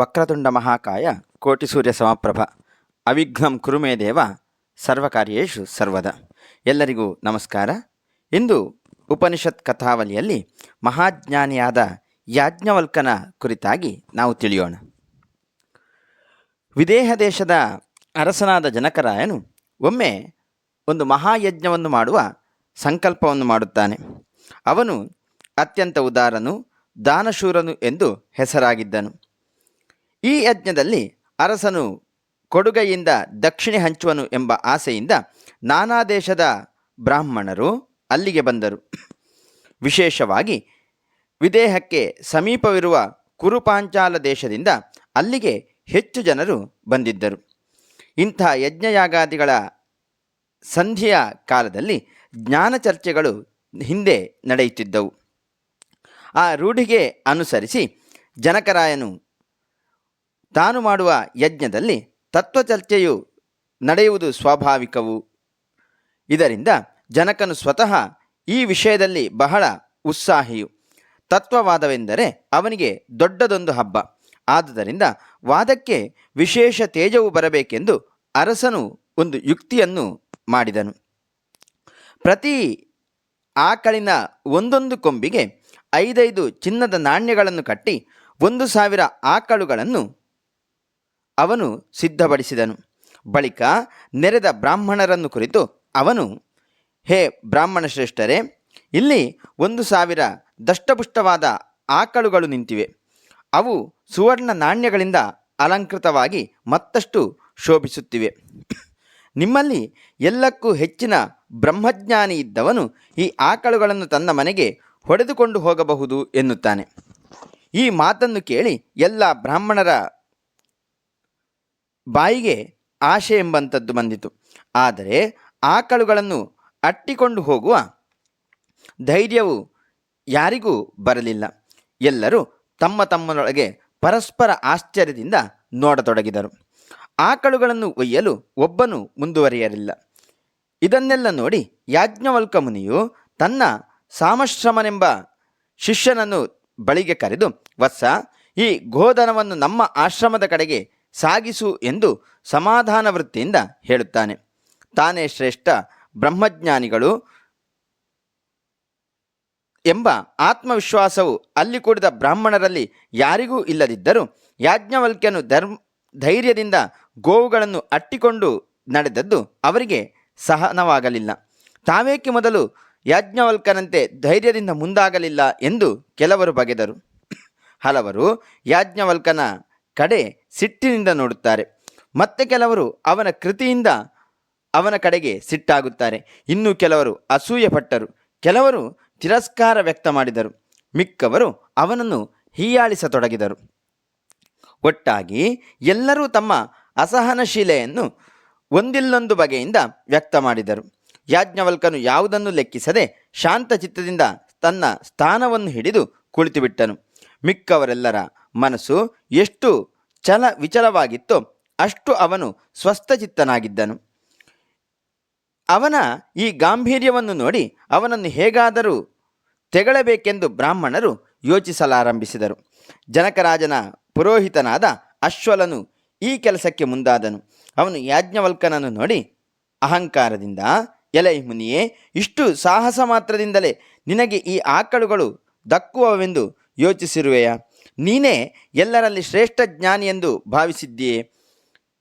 ವಕ್ರತುಂಡ ಮಹಾಕಾಯ ಕೋಟಿ ಸೂರ್ಯ ಸಮಪ್ರಭ. ಅವಿಘ್ನಂ ಕುರುಮೇ ದೇವ, ಸರ್ವಕಾರ್ಯೇಷು ಸರ್ವದ. ಎಲ್ಲರಿಗೂ ನಮಸ್ಕಾರ. ಇಂದು ಉಪನಿಷತ್ ಕಥಾವಲಿಯಲ್ಲಿ ಮಹಾಜ್ಞಾನಿಯಾದ ಯಾಜ್ಞವಲ್ಕನ ಕುರಿತಾಗಿ ನಾವು ತಿಳಿಯೋಣ. ವಿದೇಹ ದೇಶದ ಅರಸನಾದ ಜನಕರಾಯನು ಒಮ್ಮೆ ಒಂದು ಮಹಾಯಜ್ಞವನ್ನು ಮಾಡುವ ಸಂಕಲ್ಪವನ್ನು ಮಾಡುತ್ತಾನೆ. ಅವನು ಅತ್ಯಂತ ಉದಾರನು, ದಾನಶೂರನು ಎಂದು ಹೆಸರಾಗಿದ್ದನು. ಈ ಯಜ್ಞದಲ್ಲಿ ಅರಸನು ಕೊಡುಗೈಯಿಂದ ದಕ್ಷಿಣೆ ಹಂಚುವನು ಎಂಬ ಆಸೆಯಿಂದ ನಾನಾ ದೇಶದ ಬ್ರಾಹ್ಮಣರು ಅಲ್ಲಿಗೆ ಬಂದರು. ವಿಶೇಷವಾಗಿ ವಿದೇಹಕ್ಕೆ ಸಮೀಪವಿರುವ ಕುರುಪಾಂಚಾಲ ದೇಶದಿಂದ ಅಲ್ಲಿಗೆ ಹೆಚ್ಚು ಜನರು ಬಂದಿದ್ದರು. ಇಂಥ ಯಜ್ಞಯಾಗಾದಿಗಳ ಸಂಧಿಯ ಕಾಲದಲ್ಲಿ ಜ್ಞಾನ ಚರ್ಚೆಗಳು ಹಿಂದೆ ನಡೆಯುತ್ತಿದ್ದವು. ಆ ರೂಢಿಗೆ ಅನುಸರಿಸಿ ಜನಕರಾಯನು ತಾನು ಮಾಡುವ ಯಜ್ಞದಲ್ಲಿ ತತ್ವಚರ್ಚೆಯು ನಡೆಯುವುದು ಸ್ವಾಭಾವಿಕವು. ಇದರಿಂದ ಜನಕನು ಸ್ವತಃ ಈ ವಿಷಯದಲ್ಲಿ ಬಹಳ ಉತ್ಸಾಹಿಯು. ತತ್ವವಾದವೆಂದರೆ ಅವನಿಗೆ ದೊಡ್ಡದೊಂದು ಹಬ್ಬ. ಆದುದರಿಂದ ವಾದಕ್ಕೆ ವಿಶೇಷ ತೇಜವು ಬರಬೇಕೆಂದು ಅರಸನು ಒಂದು ಯುಕ್ತಿಯನ್ನು ಮಾಡಿದನು. ಪ್ರತಿ ಆಕಳಿನ ಒಂದೊಂದು ಕೊಂಬಿಗೆ ಐದೈದು ಚಿನ್ನದ ನಾಣ್ಯಗಳನ್ನು ಕಟ್ಟಿ ಒಂದು ಸಾವಿರ ಆಕಳುಗಳನ್ನು ಅವನು ಸಿದ್ಧಪಡಿಸಿದನು. ಬಳಿಕ ನೆರೆದ ಬ್ರಾಹ್ಮಣರನ್ನು ಕುರಿತು ಅವನು, ಹೇ ಬ್ರಾಹ್ಮಣ ಶ್ರೇಷ್ಠರೇ, ಇಲ್ಲಿ ಒಂದು ಸಾವಿರ ದಷ್ಟಪುಷ್ಟವಾದ ಆಕಳುಗಳು ನಿಂತಿವೆ. ಅವು ಸುವರ್ಣ ನಾಣ್ಯಗಳಿಂದ ಅಲಂಕೃತವಾಗಿ ಮತ್ತಷ್ಟು ಶೋಭಿಸುತ್ತಿವೆ. ನಿಮ್ಮಲ್ಲಿ ಎಲ್ಲಕ್ಕೂ ಹೆಚ್ಚಿನ ಬ್ರಹ್ಮಜ್ಞಾನಿ ಇದ್ದವನು ಈ ಆಕಳುಗಳನ್ನು ತನ್ನ ಮನೆಗೆ ಹೊಡೆದುಕೊಂಡು ಹೋಗಬಹುದು ಎನ್ನುತ್ತಾನೆ. ಈ ಮಾತನ್ನು ಕೇಳಿ ಎಲ್ಲ ಬ್ರಾಹ್ಮಣರ ಬಾಯಿಗೆ ಆಶೆ ಎಂಬಂಥದ್ದು ಬಂದಿತು. ಆದರೆ ಆಕಳುಗಳನ್ನು ಅಟ್ಟಿಕೊಂಡು ಹೋಗುವ ಧೈರ್ಯವು ಯಾರಿಗೂ ಬರಲಿಲ್ಲ. ಎಲ್ಲರೂ ತಮ್ಮ ತಮ್ಮನೊಳಗೆ ಪರಸ್ಪರ ಆಶ್ಚರ್ಯದಿಂದ ನೋಡತೊಡಗಿದರು. ಆಕಳುಗಳನ್ನು ಒಯ್ಯಲು ಒಬ್ಬನು ಮುಂದುವರಿಯಲಿಲ್ಲ. ಇದನ್ನೆಲ್ಲ ನೋಡಿ ಯಾಜ್ಞವಲ್ಕ ಮುನಿಯು ತನ್ನ ಸಾಮಶ್ರಮನೆಂಬ ಶಿಷ್ಯನನ್ನು ಬಳಿಗೆ ಕರೆದು, ವತ್ಸ, ಈ ಗೋಧನವನ್ನು ನಮ್ಮ ಆಶ್ರಮದ ಕಡೆಗೆ ಸಾಗಿಸು ಎಂದು ಸಮಾಧಾನ ವೃತ್ತಿಯಿಂದ ಹೇಳುತ್ತಾನೆ. ತಾನೇ ಶ್ರೇಷ್ಠ ಬ್ರಹ್ಮಜ್ಞಾನಿಗಳು ಎಂಬ ಆತ್ಮವಿಶ್ವಾಸವು ಅಲ್ಲಿ ಕೂಡಿದ ಬ್ರಾಹ್ಮಣರಲ್ಲಿ ಯಾರಿಗೂ ಇಲ್ಲದಿದ್ದರೂ ಯಾಜ್ಞವಲ್ಕ್ಯನು ಧರ್ಮ, ಧೈರ್ಯದಿಂದ ಗೋವುಗಳನ್ನು ಅಟ್ಟಿಕೊಂಡು ನಡೆದದ್ದು ಅವರಿಗೆ ಸಹನವಾಗಲಿಲ್ಲ. ತಾವೇಕೆ ಮೊದಲು ಯಾಜ್ಞವಲ್ಕನಂತೆ ಧೈರ್ಯದಿಂದ ಮುಂದಾಗಲಿಲ್ಲ ಎಂದು ಕೆಲವರು ಬಗೆದರು. ಹಲವರು ಯಾಜ್ಞವಲ್ಕನ ಕಡೆ ಸಿಟ್ಟಿನಿಂದ ನೋಡುತ್ತಾರೆ. ಮತ್ತೆ ಕೆಲವರು ಅವನ ಕೃತಿಯಿಂದ ಅವನ ಕಡೆಗೆ ಸಿಟ್ಟಾಗುತ್ತಾರೆ. ಇನ್ನು ಕೆಲವರು ಅಸೂಯೆಪಟ್ಟರು. ಕೆಲವರು ತಿರಸ್ಕಾರ ವ್ಯಕ್ತ ಮಾಡಿದರು. ಮಿಕ್ಕವರು ಅವನನ್ನು ಹೀಯಾಳಿಸತೊಡಗಿದರು. ಒಟ್ಟಾಗಿ ಎಲ್ಲರೂ ತಮ್ಮ ಅಸಹನಶೀಲೆಯನ್ನು ಒಂದಿಲ್ಲೊಂದು ಬಗೆಯಿಂದ ವ್ಯಕ್ತ ಮಾಡಿದರು. ಯಾಜ್ಞವಲ್ಕನು ಯಾವುದನ್ನು ಲೆಕ್ಕಿಸದೆ ಶಾಂತ ಚಿತ್ತದಿಂದ ತನ್ನ ಸ್ಥಾನವನ್ನು ಹಿಡಿದು ಕುಳಿತುಬಿಟ್ಟನು. ಮಿಕ್ಕವರೆಲ್ಲರ ಮನಸ್ಸು ಎಷ್ಟು ಚಲ ವಿಚಲವಾಗಿತ್ತೋ. ಅಷ್ಟು ಅವನು ಸ್ವಸ್ಥಚಿತ್ತನಾಗಿದ್ದನು. ಅವನ ಈ ಗಾಂಭೀರ್ಯವನ್ನು ನೋಡಿ ಅವನನ್ನು ಹೇಗಾದರೂ ತೆಗಳಬೇಕೆಂದು ಬ್ರಾಹ್ಮಣರು ಯೋಚಿಸಲಾರಂಭಿಸಿದರು. ಜನಕರಾಜನ ಪುರೋಹಿತನಾದ ಅಶ್ವಲನು ಈ ಕೆಲಸಕ್ಕೆ ಮುಂದಾದನು. ಅವನು ಯಾಜ್ಞವಲ್ಕನನ್ನು ನೋಡಿ, ಅಹಂಕಾರದಿಂದ, ಎಲೆ ಮುನಿಯೇ, ಇಷ್ಟು ಸಾಹಸ ಮಾತ್ರದಿಂದಲೇ ನಿನಗೆ ಈ ಆಕಳುಗಳು ದಕ್ಕುವವೆಂದು ಯೋಚಿಸಿರುವೆಯಾ? ನೀನೇ ಎಲ್ಲರಲ್ಲಿ ಶ್ರೇಷ್ಠ ಜ್ಞಾನಿ ಎಂದು ಭಾವಿಸಿದ್ದೀಯೇ.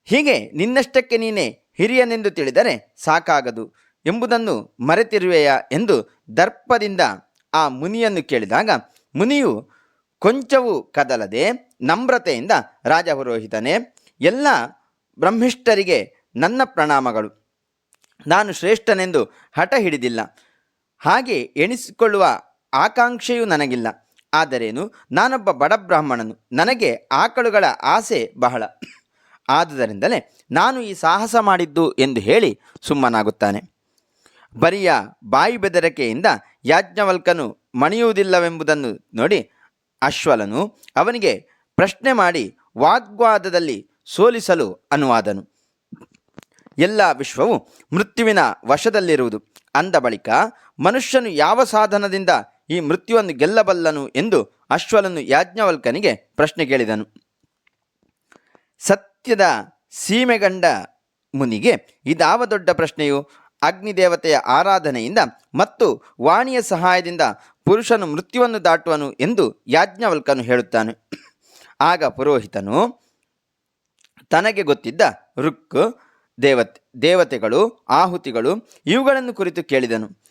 ಹೀಗೆ ನಿನ್ನಷ್ಟಕ್ಕೆ ನೀನೇ ಹಿರಿಯನೆಂದು ತಿಳಿದರೆ ಸಾಕಾಗದು ಎಂಬುದನ್ನು ಮರೆತಿರುವೆಯ ಎಂದು ದರ್ಪದಿಂದ ಆ ಮುನಿಯನ್ನು ಕೇಳಿದಾಗ, ಮುನಿಯು, ಕೊಂಚವೂ ಕದಲದೆ ನಮ್ರತೆಯಿಂದ ರಾಜಪುರೋಹಿತನೇ, ಎಲ್ಲ ಬ್ರಹ್ಮಿಷ್ಠರಿಗೆ ನನ್ನ ಪ್ರಣಾಮಗಳು. ನಾನು ಶ್ರೇಷ್ಠನೆಂದು ಹಠ ಹಿಡಿದಿಲ್ಲ. ಹಾಗೆ ಎಣಿಸಿಕೊಳ್ಳುವ ಆಕಾಂಕ್ಷೆಯೂ ನನಗಿಲ್ಲ. ಆದರೇನು? ನಾನೊಬ್ಬ ಬಡ ಬ್ರಾಹ್ಮಣನು. ನನಗೆ ಆಕಳುಗಳ ಆಸೆ ಬಹಳ. ಆದುದರಿಂದಲೇ ನಾನು ಈ ಸಾಹಸ ಮಾಡಿದ್ದು ಎಂದು ಹೇಳಿ ಸುಮ್ಮನಾಗುತ್ತಾನೆ. ಬರಿಯ ಬಾಯಿ ಬೆದರಿಕೆಯಿಂದ ಯಾಜ್ಞವಲ್ಕನು ಮಣಿಯುವುದಿಲ್ಲವೆಂಬುದನ್ನು ನೋಡಿ ಅಶ್ವಲನು ಅವನಿಗೆ ಪ್ರಶ್ನೆ ಮಾಡಿ ವಾಗ್ವಾದದಲ್ಲಿ ಸೋಲಿಸಲು ಅನುವಾದನು. ಎಲ್ಲ ವಿಶ್ವವು ಮೃತ್ಯುವಿನ ವಶದಲ್ಲಿರುವುದು. ಅಂದ ಬಳಿಕ ಮನುಷ್ಯನು ಯಾವ ಸಾಧನದಿಂದ ಈ ಮೃತ್ಯುವನ್ನು ಗೆಲ್ಲಬಲ್ಲನು ಎಂದು ಅಶ್ವಲನು ಯಾಜ್ಞವಲ್ಕನಿಗೆ ಪ್ರಶ್ನೆ ಕೇಳಿದನು. ಸತ್ಯದ ಸೀಮೆಗಂಡ ಮುನಿಗೆ ಇದಾವ ದೊಡ್ಡ ಪ್ರಶ್ನೆಯು. ಅಗ್ನಿದೇವತೆಯ ಆರಾಧನೆಯಿಂದ ಮತ್ತು ವಾಣಿಯ ಸಹಾಯದಿಂದ ಪುರುಷನು ಮೃತ್ಯುವನ್ನು ದಾಟುವನು ಎಂದು ಯಾಜ್ಞವಲ್ಕನು ಹೇಳುತ್ತಾನೆ. ಆಗ ಪುರೋಹಿತನು ತನಗೆ ಗೊತ್ತಿದ್ದ ರುಕ್ ದೇವತೆ, ದೇವತೆಗಳು, ಆಹುತಿಗಳು ಇವುಗಳನ್ನು ಕುರಿತು ಕೇಳಿದನು.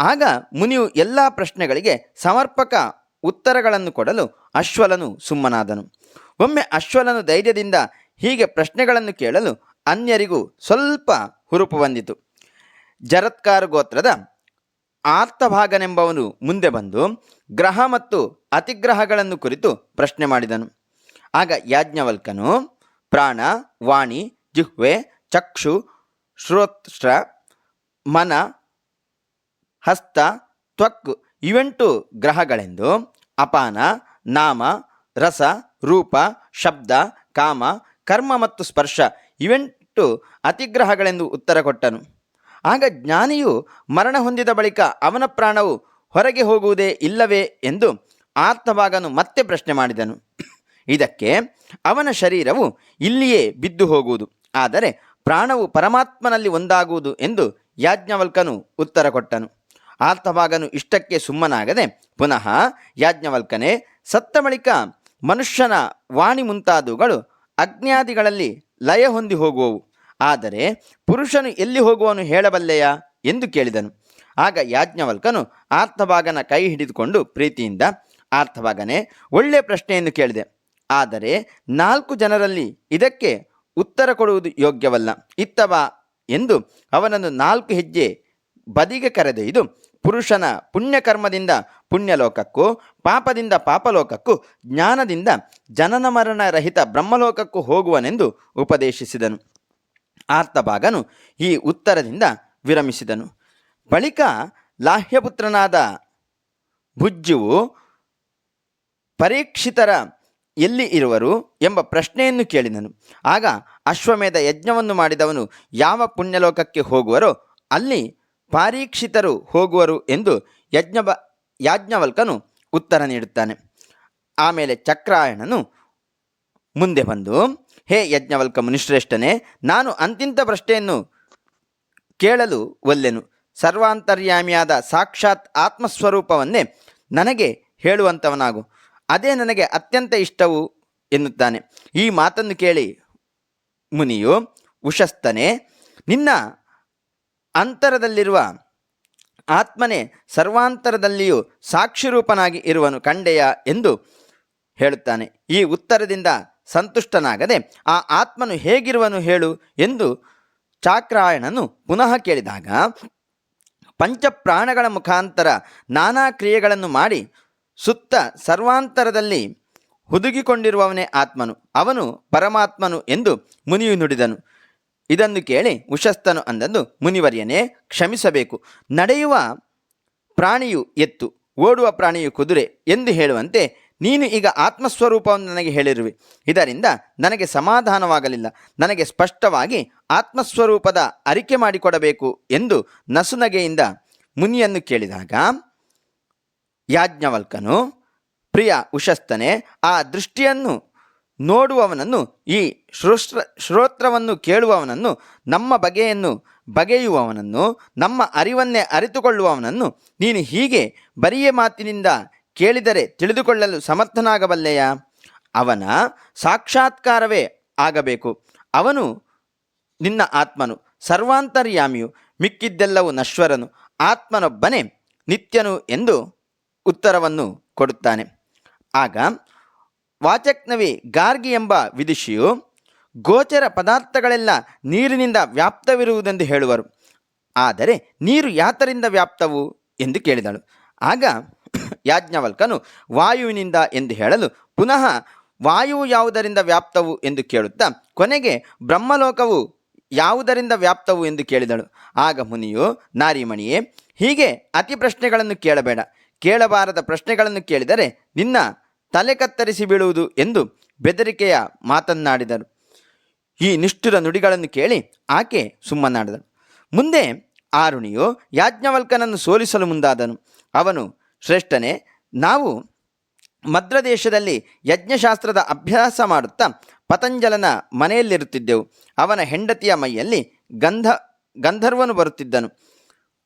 ಆಗ ಮುನಿಯು ಎಲ್ಲ ಪ್ರಶ್ನೆಗಳಿಗೆ ಸಮರ್ಪಕ ಉತ್ತರಗಳನ್ನು ಕೊಡಲು ಅಶ್ವಲನು ಸುಮ್ಮನಾದನು. ಒಮ್ಮೆ ಅಶ್ವಲನು ಧೈರ್ಯದಿಂದ ಹೀಗೆ ಪ್ರಶ್ನೆಗಳನ್ನು ಕೇಳಲು ಅನ್ಯರಿಗೂ ಸ್ವಲ್ಪ ಹುರುಪು ಬಂದಿತು. ಜರತ್ಕಾರ ಗೋತ್ರದ ಆರ್ತಭಾಗನೆಂಬವನು ಮುಂದೆ ಬಂದು ಗ್ರಹ ಮತ್ತು ಅತಿಗ್ರಹಗಳನ್ನು ಕುರಿತು ಪ್ರಶ್ನೆ ಮಾಡಿದನು. ಆಗ ಯಾಜ್ಞವಲ್ಕನು, ಪ್ರಾಣ, ವಾಣಿ, ಜಿಹ್ವೆ, ಚಕ್ಷು, ಶ್ರೋತ್ರ, ಮನ ಹಸ್ತ, ತ್ವಕ್ ಇವೆಂಟು ಗ್ರಹಗಳೆಂದು ಅಪಾನ, ನಾಮ, ರಸ, ರೂಪ, ಶಬ್ದ, ಕಾಮ, ಕರ್ಮ ಮತ್ತು ಸ್ಪರ್ಶ ಇವೆಂಟು ಅತಿಗ್ರಹಗಳೆಂದು ಉತ್ತರ ಕೊಟ್ಟನು. ಆಗ ಜ್ಞಾನಿಯು ಮರಣ ಹೊಂದಿದ ಬಳಿಕ ಅವನ ಪ್ರಾಣವು ಹೊರಗೆ ಹೋಗುವುದೇ ಇಲ್ಲವೇ ಎಂದು ಆತ್ಮಭಾಗನು ಮತ್ತೆ ಪ್ರಶ್ನೆ ಮಾಡಿದನು. ಇದಕ್ಕೆ ಅವನ ಶರೀರವು ಇಲ್ಲಿಯೇ ಬಿದ್ದು ಹೋಗುವುದು, ಆದರೆ ಪ್ರಾಣವು ಪರಮಾತ್ಮನಲ್ಲಿ ಒಂದಾಗುವುದು ಎಂದು ಯಾಜ್ಞವಲ್ಕನು ಉತ್ತರ ಕೊಟ್ಟನು. ಆರ್ತಭಾಗನು ಇಷ್ಟಕ್ಕೆ ಸುಮ್ಮನಾಗದೆ ಪುನಃ ಯಾಜ್ಞವಲ್ಕನೆ ಸತ್ತ ಬಳಿಕ ಮನುಷ್ಯನ ವಾಣಿ ಮುಂತಾದವುಗಳು ಅಜ್ಞಾದಿಗಳಲ್ಲಿ ಲಯ ಹೊಂದಿ ಹೋಗುವವು. ಆದರೆ ಪುರುಷನು ಎಲ್ಲಿ ಹೋಗುವನು ಹೇಳಬಲ್ಲೆಯ ಎಂದು ಕೇಳಿದನು. ಆಗ ಯಾಜ್ಞವಲ್ಕನು ಆರ್ತಭಾಗನ ಕೈ ಹಿಡಿದುಕೊಂಡು ಪ್ರೀತಿಯಿಂದ ಆರ್ತಭಾಗನೇ ಒಳ್ಳೆಯ ಪ್ರಶ್ನೆಯನ್ನು ಕೇಳಿದೆ. ಆದರೆ ನಾಲ್ಕು ಜನರಲ್ಲಿ ಇದಕ್ಕೆ ಉತ್ತರ ಕೊಡುವುದು ಯೋಗ್ಯವಲ್ಲ. ಇತ್ತವ ಎಂದು ಅವನನ್ನು ನಾಲ್ಕು ಹೆಜ್ಜೆ ಬದಿಗೆ ಕರೆದೊಯ್ದು ಪುರುಷನ ಪುಣ್ಯಕರ್ಮದಿಂದ ಪುಣ್ಯಲೋಕಕ್ಕೂ, ಪಾಪದಿಂದ ಪಾಪಲೋಕಕ್ಕೂ, ಜ್ಞಾನದಿಂದ ಜನನ ಮರಣ ರಹಿತ ಬ್ರಹ್ಮಲೋಕಕ್ಕೂ ಹೋಗುವನೆಂದು ಉಪದೇಶಿಸಿದನು. ಆರ್ತಭಾಗನು ಈ ಉತ್ತರದಿಂದ ವಿರಮಿಸಿದನು. ಬಳಿಕ ಲಾಹ್ಯಪುತ್ರನಾದ ಭುಜ್ಜುವು ಪರೀಕ್ಷಿತರ ಎಲ್ಲಿ ಇರುವರು ಎಂಬ ಪ್ರಶ್ನೆಯನ್ನು ಕೇಳಿದನು. ಆಗ ಅಶ್ವಮೇಧ ಯಜ್ಞವನ್ನು ಮಾಡಿದವನು ಯಾವ ಪುಣ್ಯಲೋಕಕ್ಕೆ ಹೋಗುವರೋ ಅಲ್ಲಿ ಪಾರೀಕ್ಷಿತರು ಹೋಗುವರು ಎಂದು ಯಜ್ಞ ಯಾಜ್ಞವಲ್ಕನು ಉತ್ತರ ನೀಡುತ್ತಾನೆ. ಆಮೇಲೆ ಚಕ್ರಾಯಣನು ಮುಂದೆ ಬಂದು, ಹೇ ಯಜ್ಞವಲ್ಕ ಮುನಿಶ್ರೇಷ್ಠನೇ ನಾನು ಅಂತಿಂತ ಪ್ರಶ್ನೆಯನ್ನು ಕೇಳಲು ಒಲ್ಲೆನು. ಸರ್ವಾಂತರ್ಯಾಮಿಯಾದ ಸಾಕ್ಷಾತ್ ಆತ್ಮಸ್ವರೂಪವನ್ನೇ ನನಗೆ ಹೇಳುವಂಥವನಾಗು ಅದೇ ನನಗೆ ಅತ್ಯಂತ ಇಷ್ಟವು, ಎನ್ನುತ್ತಾನೆ. ಈ ಮಾತನ್ನು ಕೇಳಿ ಮುನಿಯು ಉಶಸ್ತನೇ ನಿನ್ನ ಅಂತರದಲ್ಲಿರುವ ಆತ್ಮನೇ ಸರ್ವಾಂತರದಲ್ಲಿಯೂ ಸಾಕ್ಷಿರೂಪನಾಗಿ ಇರುವನು ಕಂಡೆಯ ಎಂದು ಹೇಳುತ್ತಾನೆ. ಈ ಉತ್ತರದಿಂದ ಸಂತುಷ್ಟನಾಗದೆ ಆ ಆತ್ಮನು ಹೇಗಿರುವನು ಹೇಳು ಎಂದು ಚಾಕ್ರಾಯಣನು ಪುನಃ ಕೇಳಿದಾಗ, ಪಂಚಪ್ರಾಣಗಳ ಮುಖಾಂತರ ನಾನಾ ಕ್ರಿಯೆಗಳನ್ನು ಮಾಡಿ ಸುತ್ತ ಸರ್ವಾಂತರದಲ್ಲಿ ಹುದುಗಿಕೊಂಡಿರುವವನೇ ಆತ್ಮನು. ಅವನು ಪರಮಾತ್ಮನು ಎಂದು ಮುನಿಯು ನುಡಿದನು. ಇದನ್ನು ಕೇಳಿ ಉಶಸ್ತನು ಅಂದದ್ದು ಮುನಿವರ್ಯನೇ, ಕ್ಷಮಿಸಬೇಕು. ನಡೆಯುವ ಪ್ರಾಣಿಯು ಎತ್ತು, ಓಡುವ ಪ್ರಾಣಿಯು ಕುದುರೆ ಎಂದು ಹೇಳುವಂತೆ ನೀನು ಈಗ ಆತ್ಮಸ್ವರೂಪವನ್ನು ನನಗೆ ಹೇಳಿರುವೆ. ಇದರಿಂದ ನನಗೆ ಸಮಾಧಾನವಾಗಲಿಲ್ಲ. ನನಗೆ ಸ್ಪಷ್ಟವಾಗಿ ಆತ್ಮಸ್ವರೂಪದ ಅರಿಕೆ ಮಾಡಿಕೊಡಬೇಕು ಎಂದು ನಸುನಗೆಯಿಂದ ಮುನಿಯನ್ನು ಕೇಳಿದಾಗ, ಯಾಜ್ಞವಲ್ಕನು, ಪ್ರಿಯ ಉಶಸ್ತನೆ ಆ ದೃಷ್ಟಿಯನ್ನು ನೋಡುವವನನ್ನು, ಈ ಶ್ರೋತ್ರ ಶ್ರೋತ್ರವನ್ನು ಕೇಳುವವನನ್ನು, ನಮ್ಮ ಬಗೆಯನ್ನು ಬಗೆಯುವವನನ್ನು, ನಮ್ಮ ಅರಿವನ್ನೇ ಅರಿತುಕೊಳ್ಳುವವನನ್ನು ನೀನು ಹೀಗೆ ಬರಿಯ ಮಾತಿನಿಂದ ಕೇಳಿದರೆ ತಿಳಿದುಕೊಳ್ಳಲು ಸಮರ್ಥನಾಗಬಲ್ಲೆಯಾ? ಅವನ ಸಾಕ್ಷಾತ್ಕಾರವೇ ಆಗಬೇಕು. ಅವನು ನಿನ್ನ ಆತ್ಮನು, ಸರ್ವಾಂತರ್ಯಾಮಿಯು, ಮಿಕ್ಕಿದ್ದೆಲ್ಲವೂ ನಶ್ವರನು, ಆತ್ಮನೊಬ್ಬನೇ ನಿತ್ಯನು ಎಂದು ಉತ್ತರವನ್ನು ಕೊಡುತ್ತಾನೆ. ಆಗ ವಾಚಕ್ನವಿ ಗಾರ್ಗಿ ಎಂಬ ವಿದುಷಿಯು ಗೋಚರ ಪದಾರ್ಥಗಳೆಲ್ಲ ನೀರಿನಿಂದ ವ್ಯಾಪ್ತವಿರುವುದೆಂದು ಹೇಳುವರು. ಆದರೆ ನೀರು ಯಾತರಿಂದ ವ್ಯಾಪ್ತವು ಎಂದು ಕೇಳಿದಳು. ಆಗ ಯಾಜ್ಞವಲ್ಕನು ವಾಯುವಿನಿಂದ ಎಂದು ಹೇಳಲು ಪುನಃ ವಾಯು ಯಾವುದರಿಂದ ವ್ಯಾಪ್ತವು ಎಂದು ಕೇಳುತ್ತಾ ಕೊನೆಗೆ ಬ್ರಹ್ಮಲೋಕವು ಯಾವುದರಿಂದ ವ್ಯಾಪ್ತವು ಎಂದು ಕೇಳಿದಳು. ಆಗ ಮುನಿಯು, ನಾರಿಮಣಿಯೇ, ಹೀಗೆ ಅತಿ ಪ್ರಶ್ನೆಗಳನ್ನು ಕೇಳಬೇಡ. ಕೇಳಬಾರದ ಪ್ರಶ್ನೆಗಳನ್ನು ಕೇಳಿದರೆ ನಿನ್ನ ತಲೆ ಕತ್ತರಿಸಿ ಬೀಳುವುದು ಎಂದು ಬೆದರಿಕೆಯ ಮಾತನ್ನಾಡಿದರು. ಈ ನಿಷ್ಠುರ ನುಡಿಗಳನ್ನು ಕೇಳಿ ಆಕೆ ಸುಮ್ಮನಾಡಿದಳು. ಮುಂದೆ ಆರುಣಿಯು ಯಾಜ್ಞವಲ್ಕನನ್ನು ಸೋಲಿಸಲು ಮುಂದಾದನು. ಅವನು, ಶ್ರೇಷ್ಠನೇ, ನಾವು ಮದ್ರದೇಶದಲ್ಲಿ ಯಜ್ಞಶಾಸ್ತ್ರದ ಅಭ್ಯಾಸ ಮಾಡುತ್ತಾ ಪತಂಜಲನ ಮನೆಯಲ್ಲಿರುತ್ತಿದ್ದೆವು. ಅವನ ಹೆಂಡತಿಯ ಮೈಯಲ್ಲಿ ಗಂಧ, ಗಂಧರ್ವನು ಬರುತ್ತಿದ್ದನು.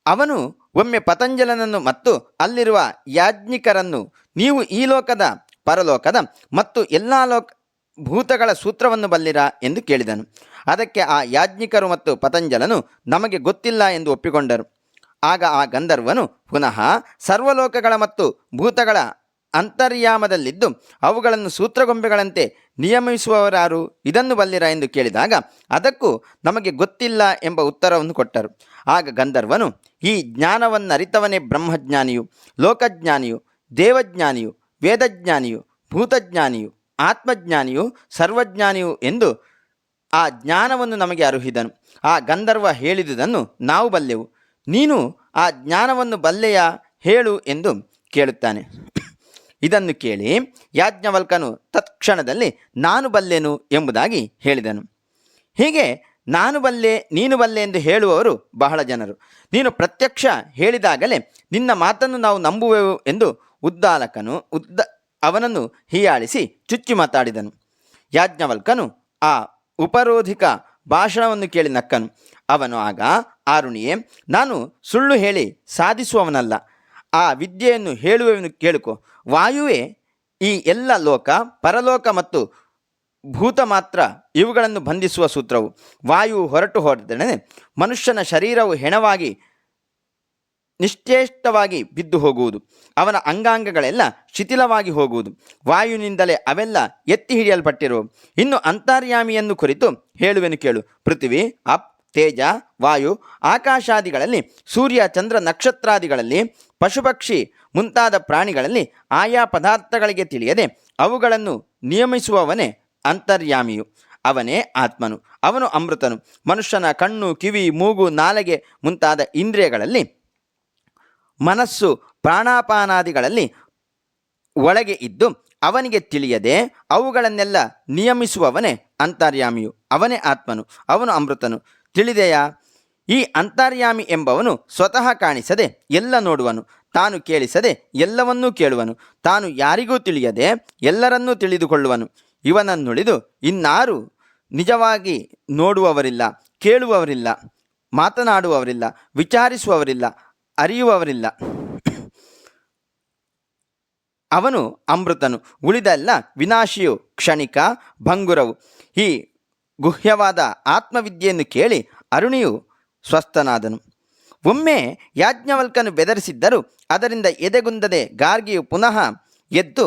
ಅವನು ಒಮ್ಮೆ ಪತಂಜಲನನ್ನು ಮತ್ತು ಅಲ್ಲಿರುವ ಯಾಜ್ಞಿಕರನ್ನು, ನೀವು ಈ ಲೋಕದ ಪರಲೋಕದ ಮತ್ತು ಎಲ್ಲ ಲೋಕ ಭೂತಗಳ ಸೂತ್ರವನ್ನು ಬಲ್ಲಿರಾ ಎಂದು ಕೇಳಿದನು. ಅದಕ್ಕೆ ಆ ಯಾಜ್ಞಿಕರು ಮತ್ತು ಪತಂಜಲನು ನಮಗೆ ಗೊತ್ತಿಲ್ಲ ಎಂದು ಒಪ್ಪಿಕೊಂಡರು. ಆಗ ಆ ಗಂಧರ್ವನು ಪುನಃ ಸರ್ವಲೋಕಗಳ ಮತ್ತು ಭೂತಗಳ ಅಂತರ್ಯಾಮದಲ್ಲಿದ್ದು ಅವುಗಳನ್ನು ಸೂತ್ರಗೊಂಬೆಗಳಂತೆ ನಿಯಮಿಸುವವರಾರು ಇದನ್ನು ಬಲ್ಲಿರ ಎಂದು ಕೇಳಿದಾಗ ಅದಕ್ಕೂ ನಮಗೆ ಗೊತ್ತಿಲ್ಲ ಎಂಬ ಉತ್ತರವನ್ನು ಕೊಟ್ಟರು. ಆಗ ಗಂಧರ್ವನು ಈ ಜ್ಞಾನವನ್ನರಿತವನೇ ಬ್ರಹ್ಮಜ್ಞಾನಿಯು, ಲೋಕಜ್ಞಾನಿಯು, ದೇವಜ್ಞಾನಿಯು ವೇದಜ್ಞಾನಿಯು, ಭೂತಜ್ಞಾನಿಯು, ಆತ್ಮಜ್ಞಾನಿಯು, ಸರ್ವಜ್ಞಾನಿಯು ಎಂದು ಆ ಜ್ಞಾನವನ್ನು ನಮಗೆ ಅರುಹಿದನು. ಆ ಗಂಧರ್ವ ಹೇಳಿದುದನ್ನು ನಾವು ಬಲ್ಲೆವು. ನೀನು ಆ ಜ್ಞಾನವನ್ನು ಬಲ್ಲೆಯ ಹೇಳು ಎಂದು ಕೇಳುತ್ತಾನೆ. ಇದನ್ನು ಕೇಳಿ ಯಾಜ್ಞವಲ್ಕನು ತತ್ಕ್ಷಣದಲ್ಲಿ ನಾನು ಬಲ್ಲೆನು ಎಂಬುದಾಗಿ ಹೇಳಿದನು. ಹೀಗೆ ನಾನು ಬಲ್ಲೆ, ನೀನು ಬಲ್ಲೆ ಎಂದು ಹೇಳುವವರು ಬಹಳ ಜನರು. ನೀನು ಪ್ರತ್ಯಕ್ಷ ಹೇಳಿದಾಗಲೇ ನಿನ್ನ ಮಾತನ್ನು ನಾವು ನಂಬುವೆವು ಎಂದು ಉದ್ದಾಲಕನು ಉದ್ದ ಅವನನ್ನು ಹೀಯಾಳಿಸಿ ಚುಚ್ಚಿ ಮಾತಾಡಿದನು. ಯಾಜ್ಞವಲ್ಕನು ಆ ಉಪರೋಧಿಕ ಭಾಷಣವನ್ನು ಕೇಳಿ ನಕ್ಕನು. ಅವನು ಆಗ ಆರುಣಿಯೇ ನಾನು ಸುಳ್ಳು ಹೇಳಿ ಸಾಧಿಸುವವನಲ್ಲ. ಆ ವಿದ್ಯೆಯನ್ನು ಹೇಳುವವನು ಕೇಳಿಕೊ. ವಾಯುವೇ, ಈ ಎಲ್ಲ ಲೋಕ, ಪರಲೋಕ ಮತ್ತು ಭೂತ ಮಾತ್ರ ಇವುಗಳನ್ನು ಬಂಧಿಸುವ ಸೂತ್ರವು. ವಾಯು ಹೊರಟು ಹೋದರೆ ಮನುಷ್ಯನ ಶರೀರವು ಹೆಣವಾಗಿ ನಿಶ್ಚೇಷ್ಟವಾಗಿ ಬಿದ್ದು ಹೋಗುವುದು. ಅವನ ಅಂಗಾಂಗಗಳೆಲ್ಲ ಶಿಥಿಲವಾಗಿ ಹೋಗುವುದು. ವಾಯುವಿನಿಂದಲೇ ಅವೆಲ್ಲ ಎತ್ತಿ ಹಿಡಿಯಲ್ಪಟ್ಟಿರುವು ಇನ್ನು ಅಂತರ್ಯಾಮಿಯನ್ನು ಕುರಿತು ಹೇಳುವೆನು ಕೇಳು. ಪೃಥ್ವಿ, ಅಪ್, ತೇಜ, ವಾಯು, ಆಕಾಶಾದಿಗಳಲ್ಲಿ, ಸೂರ್ಯ, ಚಂದ್ರ, ನಕ್ಷತ್ರಾದಿಗಳಲ್ಲಿ, ಪಶುಪಕ್ಷಿ ಮುಂತಾದ ಪ್ರಾಣಿಗಳಲ್ಲಿ ಆಯಾ ಪದಾರ್ಥಗಳಿಗೆ ತಿಳಿಯದೆ ಅವುಗಳನ್ನು ನಿಯಮಿಸುವವನೇ ಅಂತರ್ಯಾಮಿಯು. ಅವನೇ ಆತ್ಮನು. ಅವನು ಅಮೃತನು. ಮನುಷ್ಯನ ಕಣ್ಣು, ಕಿವಿ, ಮೂಗು, ನಾಲಗೆ ಮುಂತಾದ ಇಂದ್ರಿಯಗಳಲ್ಲಿ ಮನಸ್ಸು ಪ್ರಾಣಾಪಾನಾದಿಗಳಲ್ಲಿ ಒಳಗೆ ಇದ್ದು ಅವನಿಗೆ ತಿಳಿಯದೆ ಅವುಗಳನ್ನೆಲ್ಲ ನಿಯಮಿಸುವವನೇ ಅಂತರ್ಯಾಮಿಯು. ಅವನೇ ಆತ್ಮನು, ಅವನು ಅಮೃತನು. ತಿಳಿದೆಯಾ? ಈ ಅಂತರ್ಯಾಮಿ ಎಂಬವನು ಸ್ವತಃ ಕಾಣಿಸದೆ ಎಲ್ಲ ನೋಡುವನು. ತಾನು ಕೇಳಿಸದೆ ಎಲ್ಲವನ್ನೂ ಕೇಳುವನು. ತಾನು ಯಾರಿಗೂ ತಿಳಿಯದೆ ಎಲ್ಲರನ್ನೂ ತಿಳಿದುಕೊಳ್ಳುವನು. ಇವನನ್ನುಳಿದು ಇನ್ನಾರು ನಿಜವಾಗಿ ನೋಡುವವರಿಲ್ಲ, ಕೇಳುವವರಿಲ್ಲ, ಮಾತನಾಡುವವರಿಲ್ಲ, ವಿಚಾರಿಸುವವರಿಲ್ಲ. ಅರಿಯುವವರಿಲ್ಲ. ಅವನು ಅಮೃತನು ಉಳಿದೆಲ್ಲ ವಿನಾಶಿಯು ಕ್ಷಣಿಕ ಭಂಗುರವು. ಈ ಗುಹ್ಯವಾದ ಆತ್ಮವಿದ್ಯೆಯನ್ನು ಕೇಳಿ ಅರುಣಿಯು ಸ್ವಸ್ಥನಾದನು. ಒಮ್ಮೆ ಯಾಜ್ಞವಲ್ಕನು ಬೆದರಿಸಿದ್ದರೂ ಅದರಿಂದ ಎದೆಗುಂದದೆ ಗಾರ್ಗಿಯು ಪುನಃ ಎದ್ದು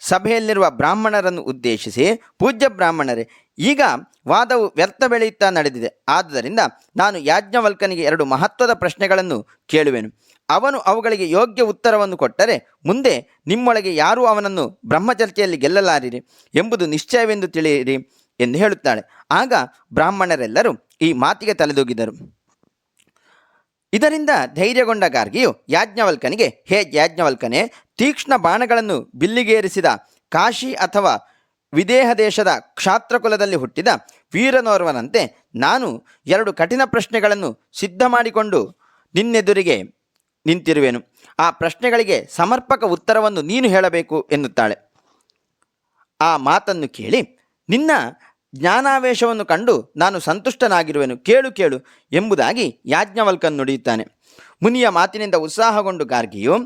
ಸಭೆಯಲ್ಲಿರುವ ಬ್ರಾಹ್ಮಣರನ್ನು ಉದ್ದೇಶಿಸಿ, ಪೂಜ್ಯ ಬ್ರಾಹ್ಮಣರೇ ಈಗ ವಾದವು ವ್ಯರ್ಥ ಬೆಳೆಯುತ್ತಾ ನಡೆದಿದೆ. ಆದ್ದರಿಂದ ನಾನು ಯಾಜ್ಞವಲ್ಕನಿಗೆ ಎರಡು ಮಹತ್ವದ ಪ್ರಶ್ನೆಗಳನ್ನು ಕೇಳುವೆನು. ಅವನು ಅವುಗಳಿಗೆ ಯೋಗ್ಯ ಉತ್ತರವನ್ನು ಕೊಟ್ಟರೆ ಮುಂದೆ ನಿಮ್ಮೊಳಗೆ ಯಾರೂ ಅವನನ್ನು ಬ್ರಹ್ಮಚರ್ಚೆಯಲ್ಲಿ ಗೆಲ್ಲಲಾರಿರಿ ಎಂಬುದು ನಿಶ್ಚಯವೆಂದು ತಿಳಿಯಿರಿ ಎಂದು ಹೇಳುತ್ತಾಳೆ. ಆಗ ಬ್ರಾಹ್ಮಣರೆಲ್ಲರೂ ಈ ಮಾತಿಗೆ ತಲೆದೂಗಿದರು. ಇದರಿಂದ ಧೈರ್ಯಗೊಂಡ ಗಾರ್ಗಿಯು ಯಾಜ್ಞವಲ್ಕನಿಗೆ ಹೇ ಯಾಜ್ಞವಲ್ಕನೇ ತೀಕ್ಷ್ಣ ಬಾಣಗಳನ್ನು ಬಿಲ್ಲಿಗೇರಿಸಿದ ಕಾಶಿ ಅಥವಾ ವಿದೇಹ ದೇಶದ ಕ್ಷಾತ್ರಕುಲದಲ್ಲಿ ಹುಟ್ಟಿದ ವೀರನೋರ್ವನಂತೆ ನಾನು ಎರಡು ಕಠಿಣ ಪ್ರಶ್ನೆಗಳನ್ನು ಸಿದ್ಧ ಮಾಡಿಕೊಂಡು ನಿನ್ನೆದುರಿಗೆ ನಿಂತಿರುವೆನು. ಆ ಪ್ರಶ್ನೆಗಳಿಗೆ ಸಮರ್ಪಕ ಉತ್ತರವನ್ನು ನೀನು ಹೇಳಬೇಕು ಎನ್ನುತ್ತಾಳೆ. ಆ ಮಾತನ್ನು ಕೇಳಿ, ನಿನ್ನ ಜ್ಞಾನಾವೇಶವನ್ನು ಕಂಡು ನಾನು ಸಂತುಷ್ಟನಾಗಿರುವೆನು. ಕೇಳು ಕೇಳು ಎಂಬುದಾಗಿ ಯಾಜ್ಞವಲ್ಕನ್ ನುಡಿಯುತ್ತಾನೆ. ಮುನಿಯ ಮಾತಿನಿಂದ ಉತ್ಸಾಹಗೊಂಡು ಗಾರ್ಗಿಯು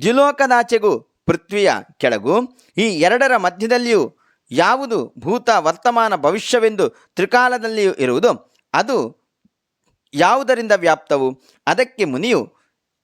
ದ್ವಿಲೋಕದಾಚೆಗೂ ಪೃಥ್ವಿಯ ಕೆಳಗೂ ಈ ಎರಡರ ಮಧ್ಯದಲ್ಲಿಯೂ ಯಾವುದು ಭೂತ ವರ್ತಮಾನ ಭವಿಷ್ಯವೆಂದು ತ್ರಿಕಾಲದಲ್ಲಿಯೂ ಇರುವುದು? ಅದು ಯಾವುದರಿಂದ ವ್ಯಾಪ್ತವು? ಅದಕ್ಕೆ ಮುನಿಯು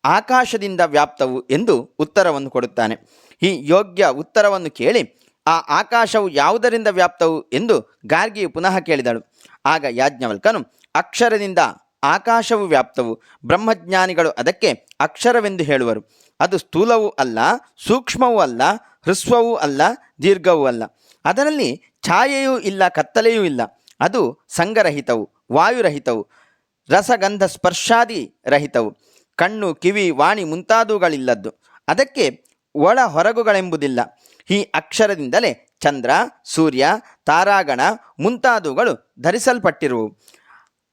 ಆಕಾಶದಿಂದ ವ್ಯಾಪ್ತವು ಎಂದು ಉತ್ತರವನ್ನು ಕೊಡುತ್ತಾನೆ. ಈ ಯೋಗ್ಯ ಉತ್ತರವನ್ನು ಕೇಳಿ ಆ ಆಕಾಶವು ಯಾವುದರಿಂದ ವ್ಯಾಪ್ತವು ಎಂದು ಗಾರ್ಗಿಯು ಪುನಃ ಕೇಳಿದಳು. ಆಗ ಯಾಜ್ಞವಲ್ಕನು, ಅಕ್ಷರದಿಂದ ಆಕಾಶವು ವ್ಯಾಪ್ತವು, ಬ್ರಹ್ಮಜ್ಞಾನಿಗಳು ಅದಕ್ಕೆ ಅಕ್ಷರವೆಂದು ಹೇಳುವರು. ಅದು ಸ್ಥೂಲವೂ ಅಲ್ಲ, ಸೂಕ್ಷ್ಮವೂ ಅಲ್ಲ ಹೃಸ್ವವೂ ಅಲ್ಲ, ದೀರ್ಘವೂ ಅಲ್ಲ. ಅದರಲ್ಲಿ ಛಾಯೆಯೂ ಇಲ್ಲ, ಕತ್ತಲೆಯೂ ಇಲ್ಲ. ಅದು ಸಂಗರಹಿತವು ವಾಯುರಹಿತವು, ರಸಗಂಧ ಸ್ಪರ್ಶಾದಿ ರಹಿತವು. ಕಣ್ಣು, ಕಿವಿ, ವಾಣಿ ಮುಂತಾದವುಗಳಿಲ್ಲದ್ದು. ಅದಕ್ಕೆ ಒಳ ಹೊರಗುಗಳೆಂಬುದಿಲ್ಲ. ಈ ಅಕ್ಷರದಿಂದಲೇ ಚಂದ್ರ, ಸೂರ್ಯ, ತಾರಾಗಣ ಮುಂತಾದವುಗಳು ಧರಿಸಲ್ಪಟ್ಟಿರುವವು.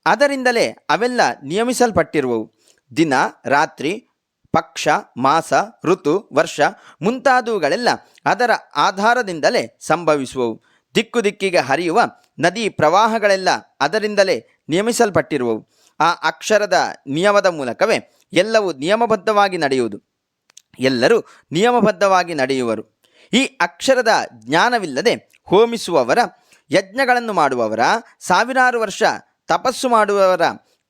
ಅದರಿಂದಲೇ ಅವೆಲ್ಲ ನಿಯಮಿಸಲ್ಪಟ್ಟಿರುವವು. ದಿನ, ರಾತ್ರಿ ಪಕ್ಷ, ಮಾಸ, ಋತು, ವರ್ಷ ಮುಂತಾದವುಗಳೆಲ್ಲ ಅದರ ಆಧಾರದಿಂದಲೇ ಸಂಭವಿಸುವವು. ದಿಕ್ಕು ದಿಕ್ಕಿಗೆ ಹರಿಯುವ ನದಿ ಪ್ರವಾಹಗಳೆಲ್ಲ ಅದರಿಂದಲೇ ನಿಯಮಿಸಲ್ಪಟ್ಟಿರುವವು. ಆ ಅಕ್ಷರದ ನಿಯಮದ ಮೂಲಕವೇ ಎಲ್ಲವೂ ನಿಯಮಬದ್ಧವಾಗಿ ನಡೆಯುವುದು. ಎಲ್ಲರೂ ನಿಯಮಬದ್ಧವಾಗಿ ನಡೆಯುವರು. ಈ ಅಕ್ಷರದ ಜ್ಞಾನವಿಲ್ಲದೆ ಹೋಮಿಸುವವರ, ಯಜ್ಞಗಳನ್ನು ಮಾಡುವವರ, ಸಾವಿರಾರು ವರ್ಷ ತಪಸ್ಸು ಮಾಡುವವರ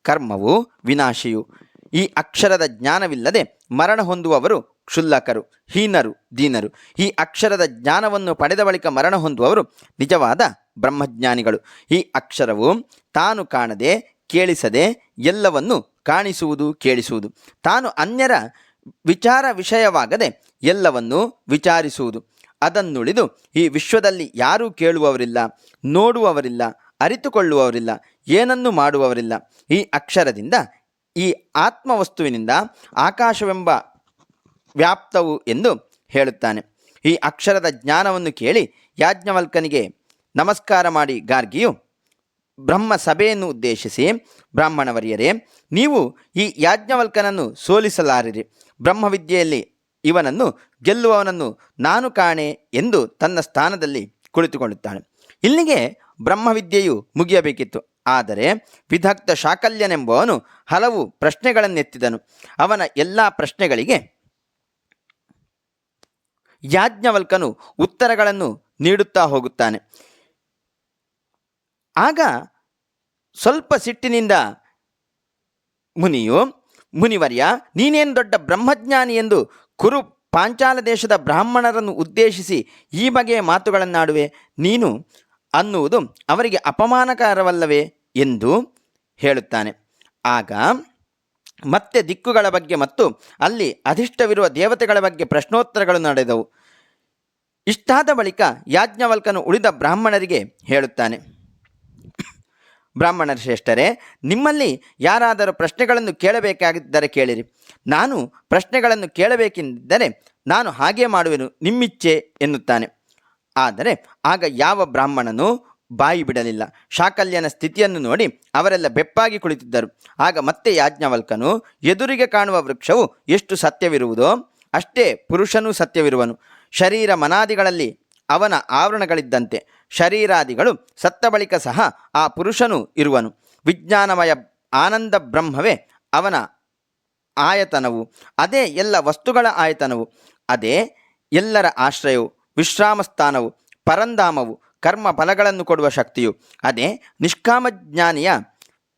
ಕರ್ಮವು ವಿನಾಶಿಯು. ಈ ಅಕ್ಷರದ ಜ್ಞಾನವಿಲ್ಲದೆ ಮರಣ ಹೊಂದುವವರು ಕ್ಷುಲ್ಲಕರು, ಹೀನರು, ದೀನರು. ಈ ಅಕ್ಷರದ ಜ್ಞಾನವನ್ನು ಪಡೆದ ಬಳಿಕ ಮರಣ ಹೊಂದುವವರು ನಿಜವಾದ ಬ್ರಹ್ಮಜ್ಞಾನಿಗಳು. ಈ ಅಕ್ಷರವು ತಾನು ಕಾಣದೆ, ಕೇಳಿಸದೆ ಎಲ್ಲವನ್ನು ಕಾಣಿಸುವುದು, ಕೇಳಿಸುವುದು. ತಾನು ಅನ್ಯರ ವಿಚಾರ ವಿಷಯವಾಗದೆ ಎಲ್ಲವನ್ನು ವಿಚಾರಿಸುವುದು. ಅದನ್ನುಳಿದು ಈ ವಿಶ್ವದಲ್ಲಿ ಯಾರೂ ಕೇಳುವವರಿಲ್ಲ, ನೋಡುವವರಿಲ್ಲ, ಅರಿತುಕೊಳ್ಳುವವರಿಲ್ಲ, ಏನನ್ನು ಮಾಡುವವರಿಲ್ಲ. ಈ ಅಕ್ಷರದಿಂದ ಈ ಆತ್ಮವಸ್ತುವಿನಿಂದ ಆಕಾಶವೆಂಬ ವ್ಯಾಪ್ತವು ಎಂದು ಹೇಳುತ್ತಾನೆ. ಈ ಅಕ್ಷರದ ಜ್ಞಾನವನ್ನು ಕೇಳಿ ಯಾಜ್ಞವಲ್ಕನಿಗೆ ನಮಸ್ಕಾರ ಮಾಡಿ ಗಾರ್ಗಿಯು ಬ್ರಹ್ಮ ಸಭೆಯನ್ನು ಉದ್ದೇಶಿಸಿ, ಬ್ರಾಹ್ಮಣವರಿಯರೇ, ನೀವು ಈ ಯಾಜ್ಞವಲ್ಕನನ್ನು ಸೋಲಿಸಲಾರಿರಿ. ಬ್ರಹ್ಮವಿದ್ಯೆಯಲ್ಲಿ ಇವನನ್ನು ಗೆಲ್ಲುವವನನ್ನು ನಾನು ಕಾಣೆ ಎಂದು ತನ್ನ ಸ್ಥಾನದಲ್ಲಿ ಕುಳಿತುಕೊಳ್ಳುತ್ತಾನೆ. ಇಲ್ಲಿಗೆ ಬ್ರಹ್ಮವಿದ್ಯೆಯು ಮುಗಿಯಬೇಕಿತ್ತು. ಆದರೆ ವಿಧಗ್ಧ ಶಾಕಲ್ಯನೆಂಬವನು ಹಲವು ಪ್ರಶ್ನೆಗಳನ್ನೆತ್ತಿದನು. ಅವನ ಎಲ್ಲ ಪ್ರಶ್ನೆಗಳಿಗೆ ಯಾಜ್ಞವಲ್ಕನು ಉತ್ತರಗಳನ್ನು ನೀಡುತ್ತಾ ಹೋಗುತ್ತಾನೆ. ಆಗ ಸ್ವಲ್ಪ ಸಿಟ್ಟಿನಿಂದ, ಮುನಿಯು, ಮುನಿವರ್ಯ, ನೀನೇನು ದೊಡ್ಡ ಬ್ರಹ್ಮಜ್ಞಾನಿ ಎಂದು ಕುರು ಪಾಂಚಾಲ ದೇಶದ ಬ್ರಾಹ್ಮಣರನ್ನು ಉದ್ದೇಶಿಸಿ ಈ ಬಗೆಯ ಮಾತುಗಳನ್ನಾಡುವೆ? ನೀನು ಅನ್ನುವುದು ಅವರಿಗೆ ಅಪಮಾನಕರವಲ್ಲವೇ ಎಂದು ಹೇಳುತ್ತಾನೆ. ಆಗ ಮತ್ತೆ ದಿಕ್ಕುಗಳ ಬಗ್ಗೆ ಮತ್ತು ಅಲ್ಲಿ ಅಧಿಷ್ಠವಿರುವ ದೇವತೆಗಳ ಬಗ್ಗೆ ಪ್ರಶ್ನೋತ್ತರಗಳು ನಡೆದವು. ಇಷ್ಟಾದ ಬಳಿಕ ಯಾಜ್ಞವಲ್ಕನು ಉಳಿದ ಬ್ರಾಹ್ಮಣರಿಗೆ ಹೇಳುತ್ತಾನೆ. ಬ್ರಾಹ್ಮಣರ ಶ್ರೇಷ್ಠರೇ, ನಿಮ್ಮಲ್ಲಿ ಯಾರಾದರೂ ಪ್ರಶ್ನೆಗಳನ್ನು ಕೇಳಬೇಕಾಗಿದ್ದರೆ ಕೇಳಿರಿ. ನಾನು ಪ್ರಶ್ನೆಗಳನ್ನು ಕೇಳಬೇಕೆಂದಿದ್ದರೆ ನಾನು ಹಾಗೆ ಮಾಡುವೆನು, ನಿಮ್ಮಿಚ್ಛೆ ಎನ್ನುತ್ತಾನೆ. ಆದರೆ ಆಗ ಯಾವ ಬ್ರಾಹ್ಮಣನೂ ಬಾಯಿ ಬಿಡಲಿಲ್ಲ. ಶಾಕಲ್ಯನ ಸ್ಥಿತಿಯನ್ನು ನೋಡಿ ಅವರೆಲ್ಲ ಬೆಪ್ಪಾಗಿ ಕುಳಿತಿದ್ದರು. ಆಗ ಮತ್ತೆ ಯಾಜ್ಞವಲ್ಕನು, ಎದುರಿಗೆ ಕಾಣುವ ವೃಕ್ಷವು ಎಷ್ಟು ಸತ್ಯವಿರುವುದೋ ಅಷ್ಟೇ ಪುರುಷನೂ ಸತ್ಯವಿರುವನು. ಶರೀರ ಮನಾದಿಗಳಲ್ಲಿ ಅವನ ಆವರಣಗಳಿದ್ದಂತೆ ಶರೀರಾದಿಗಳು ಸತ್ತ ಬಳಿಕ ಸಹ ಆ ಪುರುಷನು ಇರುವನು. ವಿಜ್ಞಾನಮಯ ಆನಂದ ಬ್ರಹ್ಮವೇ ಅವನ ಆಯತನವು. ಅದೇ ಎಲ್ಲ ವಸ್ತುಗಳ ಆಯತನವು. ಅದೇ ಎಲ್ಲರ ಆಶ್ರಯವು. ವಿಶ್ರಾಮ ಸ್ಥಾನವು ಪರಂಧಾಮವು ಕರ್ಮ ಫಲಗಳನ್ನು ಕೊಡುವ ಶಕ್ತಿಯು. ಅದೇ ನಿಷ್ಕಾಮಜ್ಞಾನಿಯ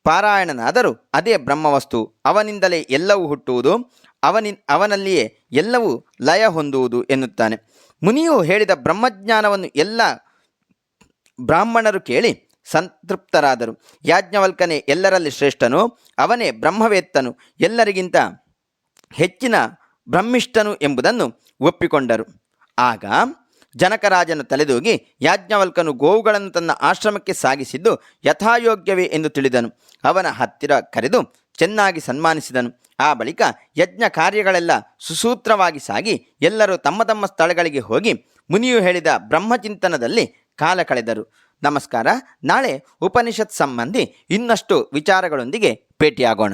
ಪಾರಾಯಣನಾದರೂ ಅದೇ ಬ್ರಹ್ಮವಸ್ತು. ಅವನಿಂದಲೇ ಎಲ್ಲವೂ ಹುಟ್ಟುವುದು, ಅವನಿ, ಅವನಲ್ಲಿಯೇ ಎಲ್ಲವೂ ಲಯ ಹೊಂದುವುದು ಎನ್ನುತ್ತಾನೆ. ಮುನಿಯು ಹೇಳಿದ ಬ್ರಹ್ಮಜ್ಞಾನವನ್ನು ಎಲ್ಲ ಬ್ರಾಹ್ಮಣರು ಕೇಳಿ ಸಂತೃಪ್ತರಾದರು. ಯಾಜ್ಞವಲ್ಕನೇ ಎಲ್ಲರಲ್ಲಿ ಶ್ರೇಷ್ಠನು, ಅವನೇ ಬ್ರಹ್ಮವೇತ್ತನು, ಎಲ್ಲರಿಗಿಂತ ಹೆಚ್ಚಿನ ಬ್ರಹ್ಮಿಷ್ಠನು ಎಂಬುದನ್ನು ಒಪ್ಪಿಕೊಂಡರು. ಆಗ ಜನಕರಾಜನು ತಲೆದೂಗಿ ಯಾಜ್ಞವಲ್ಕನು ಗೋವುಗಳನ್ನು ತನ್ನ ಆಶ್ರಮಕ್ಕೆ ಸಾಗಿಸಿದ್ದು ಯಥಾಯೋಗ್ಯವೇ ಎಂದು ತಿಳಿದನು. ಅವನ ಹತ್ತಿರ ಕರೆದು ಚೆನ್ನಾಗಿ ಸನ್ಮಾನಿಸಿದನು. ಆ ಬಳಿಕ ಯಜ್ಞ ಕಾರ್ಯಗಳೆಲ್ಲ ಸುಸೂತ್ರವಾಗಿ ಸಾಗಿ ಎಲ್ಲರೂ ತಮ್ಮ ತಮ್ಮ ಸ್ಥಳಗಳಿಗೆ ಹೋಗಿ ಮುನಿಯು ಹೇಳಿದ ಬ್ರಹ್ಮಚಿಂತನದಲ್ಲಿ ಕಾಲ ಕಳೆದರು. ನಮಸ್ಕಾರ, ನಾಳೆ ಉಪನಿಷತ್ ಸಂಬಂಧಿ ಇನ್ನಷ್ಟು ವಿಚಾರಗಳೊಂದಿಗೆ ಭೇಟಿಯಾಗೋಣ.